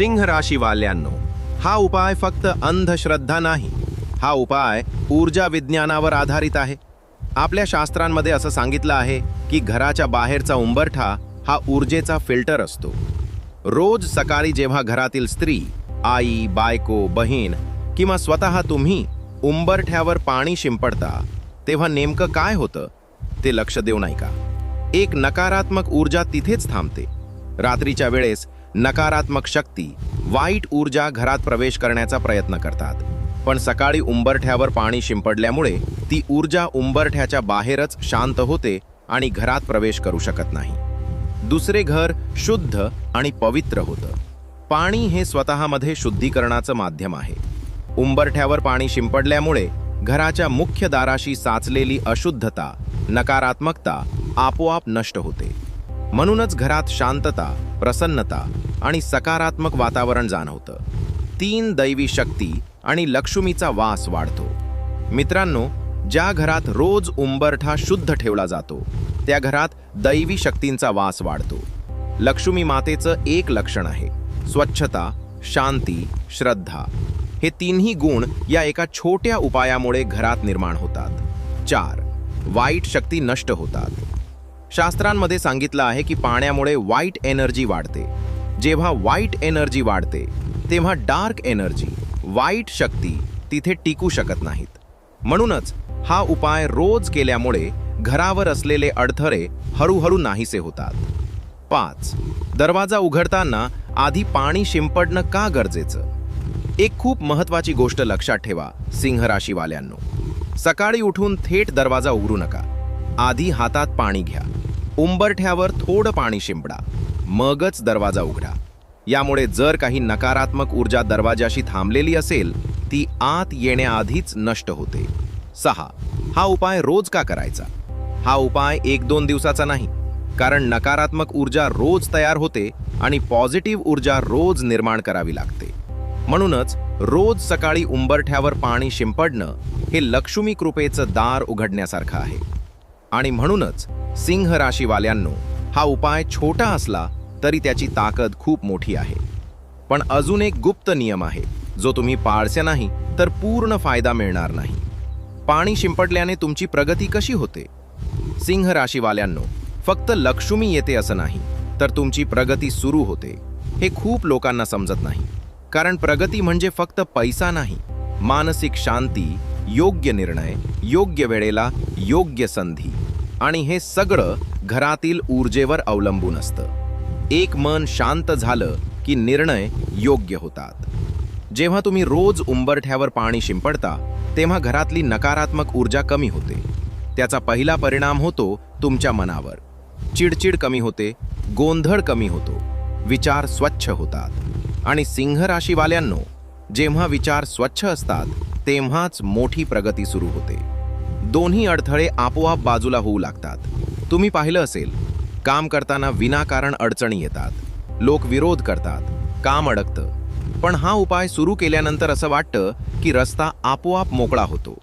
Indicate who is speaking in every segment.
Speaker 1: सिंह राशीवाल्यांनो हा उपाय फक्त अंधश्रद्धा नाही हा उपाय ऊर्जा विज्ञानावर आधारित आहे. आपल्या शास्त्रांमध्ये असं सांगितलं आहे की घराच्या बाहेरचा उंबरठा हा ऊर्जेचा फिल्टर असतो. रोज सकाळी जेव्हा घरातील स्त्री आई बायको बहीण किंवा स्वतः तुम्ही उंबरठ्यावर पाणी शिंपडता तेव्हा नेमकं काय होतं ते लक्ष देऊ नाही का एक नकारात्मक ऊर्जा तिथेच थांबते. रात्रीच्या वेळेस नकारात्मक शक्ती वाईट ऊर्जा घरात प्रवेश करण्याचा प्रयत्न करतात. पण सकाळी उंबरठ्यावर पाणी शिंपडल्यामुळे ती ऊर्जा उंबरठ्याच्या बाहेरच शांत होते आणि घरात प्रवेश करू शकत नाही. दुसरे घर शुद्ध आणि पवित्र होतं. पाणी हे स्वतःमध्ये शुद्धीकरणाचं माध्यम आहे. उंबरठ्यावर पाणी शिंपडल्यामुळे घराच्या मुख्य दाराशी साचलेली अशुद्धता नकारात्मकता आपोआप नष्ट होते. म्हणूनच घरात शांतता प्रसन्नता आणि सकारात्मक वातावरण जाणवतं. तीन दैवी शक्ती आणि लक्ष्मीचा वास वाढतो. मित्रांनो ज्या घरात रोज उंबरठा शुद्ध ठेवला जातो त्या घरात दैवी शक्तींचा वास वाढतो. लक्ष्मी मातेचं एक लक्षण आहे स्वच्छता शांती श्रद्धा. हे तिन्ही गुण या एका छोट्या उपायामुळे घरात निर्माण होतात. चार वाईट शक्ती नष्ट होतात. शास्त्रांमध्ये सांगितलं आहे की पाण्यामुळे वाईट एनर्जी वाढते. जेव्हा वाईट एनर्जी वाढते तेव्हा डार्क एनर्जी वाईट शक्ती तिथे टिकू शकत नाहीत. म्हणूनच हा उपाय रोज केल्यामुळे घरावर असलेले अडथळे हळूहळू नाहीसे होतात. पाच. दरवाजा उघडताना आधी पाणी शिंपडणं का गरजेचं? एक खूप महत्वाची गोष्ट लक्षात ठेवा सिंह राशीवाल्यांनो. सकाळी उठून थेट दरवाजा उघडू नका. आधी हातात पाणी घ्या. उंबरठ्यावर थोडं पाणी शिंपडा. मगच दरवाजा उघडा. यामुळे जर काही नकारात्मक ऊर्जा दरवाजाशी थांबलेली असेल ती आत येण्याआधीच नष्ट होते. सहा. हा उपाय रोज का करायचा? हा उपाय एक दोन दिवसाचा नाही. कारण नकारात्मक ऊर्जा रोज तयार होते आणि पॉझिटिव्ह ऊर्जा रोज निर्माण करावी लागते. म्हणूनच रोज सकाळी उंबरठ्यावर पाणी शिंपडणं हे लक्ष्मी कृपेचं दार उघडण्यासारखं आहे. आणि म्हणूनच सिंह राशीवाल्यांनो हा उपाय छोटा असला तरी त्याची ताकद खूप मोठी आहे. पण अजून एक गुप्त नियम आहे जो तुम्ही पाळसे नाही तर पूर्ण फायदा मिळणार नाही. पाणी शिंपडल्याने तुमची प्रगती कशी होते? सिंह राशीवाल्यांनो फक्त लक्ष्मी येते असं नाही तर तुमची प्रगती सुरू होते हे खूप लोकांना समजत नाही. कारण प्रगती म्हणजे फक्त पैसा नाही. मानसिक शांती योग्य निर्णय योग्य वेळेला योग्य संधी. आणि हे सगळं घरातील ऊर्जेवर अवलंबून असतं. एक मन शांत झालं की निर्णय योग्य होतात. जेव्हा तुम्ही रोज उंबरठ्यावर पाणी शिंपडता तेव्हा घरातली नकारात्मक ऊर्जा कमी होते. त्याचा पहिला परिणाम होतो तुमच्या मनावर. चिडचिड कमी होते गोंधळ कमी होतो विचार स्वच्छ होतात. आणि सिंह राशीवाल्यांनो जेव्हा विचार स्वच्छ असतात तेव्हाच मोठी प्रगती सुरू होते. दोन्ही अडथळे आपोआप बाजूला होऊ लागतात. तुम्ही पाहिलं असेल काम करताना विनाकारण अडचणी येतात. लोक विरोध करतात काम अडकतं. पण हा उपाय सुरू केल्यानंतर असं वाटतं की रस्ता आपोआप मोकळा होतो.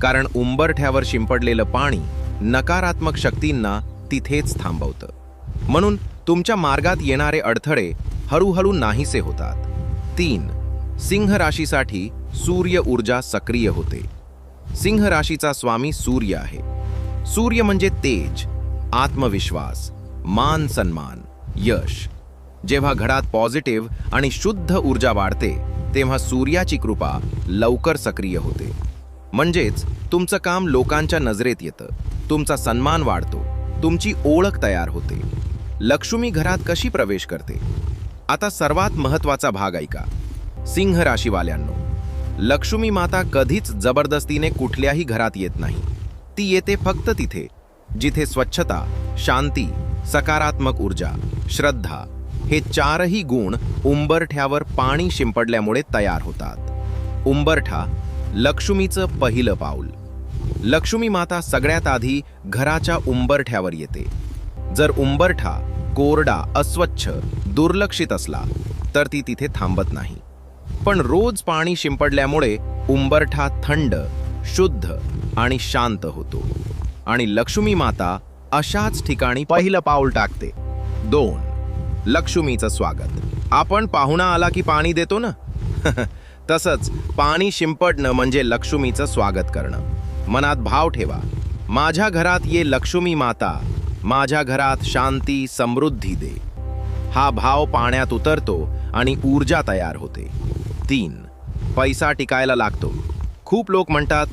Speaker 1: कारण उंबरठ्यावर शिंपडलेलं पाणी नकारात्मक शक्तींना तिथेच थांबवतं. म्हणून तुमच्या मार्गात येणारे अडथळे हळूहळू नाहीसे होतात. तीन सिंह राशीसाठी सूर्य ऊर्जा सक्रिय होते. सिंह राशीचा स्वामी सूर्य आहे. सूर्य म्हणजे तेज आत्मविश्वास मान सन्मान यश. जेव्हा घरात पॉझिटिव्ह आणि शुद्ध ऊर्जा वाढते तेव्हा सूर्याची कृपा लवकर सक्रिय होते. म्हणजेच तुमचं काम लोकांच्या नजरेत येतं. तुमचा सन्मान वाढतो. तुमची ओळख तयार होते. लक्ष्मी घरात कशी प्रवेश करते? आता सर्वात महत्त्वाचा भाग ऐका. सिंह राशीवाल्यांनो लक्ष्मी माता कधीच जबरदस्तीने कुठल्याही घरात येत नाही. ती येते फक्त तिथे जिथे स्वच्छता शांती सकारात्मक ऊर्जा श्रद्धा हे चारही गुण उंबरठ्यावर पाणी शिंपडल्यामुळे तयार होतात. उंबरठा लक्ष्मीचं पहिलं पाऊल. लक्ष्मी माता सगळ्यात आधी घराच्या उंबरठ्यावर येते. जर उंबरठा कोरडा अस्वच्छ दुर्लक्षित असला तर ती तिथे थांबत नाही. पण रोज पाणी शिंपडल्यामुळे उंबरठा थंड शुद्ध आणि शांत होतो. आणि लक्ष्मी माता अशाच ठिकाणी पहिलं पाऊल टाकते. दोन लक्ष्मीचं स्वागत. आपण पाहुणा आला की पाणी देतो ना? तसंच पाणी शिंपडणं म्हणजे लक्ष्मीचं स्वागत करणं. मनात भाव ठेवा. माझ्या घरात ये लक्ष्मी माता. माझ्या घरात शांती समृद्धी दे. हा भाव पाण्यात उतरतो आणि ऊर्जा तयार होते. तीन. पैसा टिकायला लागतो. खूप लोक म्हणतात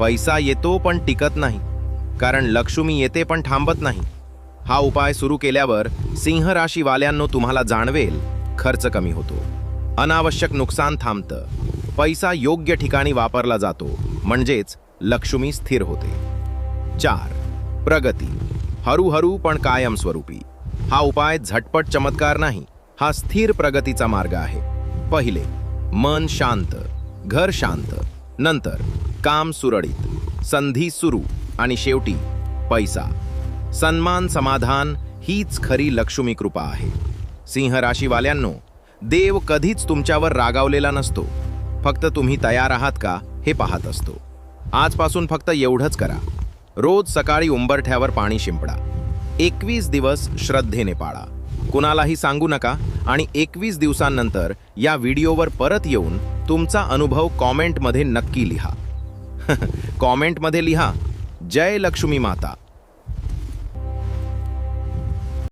Speaker 1: पैसा येतो पण टिकत नाही. कारण लक्ष्मी येते पण थांबत नाही. हा उपाय सुरू केल्यावर सिंह राशीवाल्यांनो तुम्हाला जाणवेल खर्च कमी होतो. अनावश्यक नुकसान थांबतं. पैसा योग्य ठिकाणी वापरला जातो. म्हणजेच लक्ष्मी स्थिर होते. चार. प्रगती. हळूहळू पण कायमस्वरूपी हा उपाय झटपट चमत्कार नाही. हा स्थिर प्रगतीचा मार्ग आहे. पहिले. मन शांत घर शांत. नंतर काम सुरळीत संधी सुरू आणि शेवटी पैसा. सन्मान समाधान हीच खरी लक्ष्मी कृपा आहे. सिंह राशीवाल्यांनो देव कधीच तुमच्यावर रागावलेला नसतो. फक्त तुम्ही तयार आहात का हे पाहत असतो. आजपासून फक्त एवढंच करा. रोज सकाळी उंबरठ्यावर पाणी शिंपडा. एकवीस दिवस श्रद्धेने पाळा. कुणालाही सांगू नका आणि एकवीस दिवसांनंतर या व्हिडिओवर परत येऊन तुमचा अनुभव कॉमेंटमध्ये नक्की लिहा. कॉमेंटमध्ये लिहा जय लक्ष्मी माता.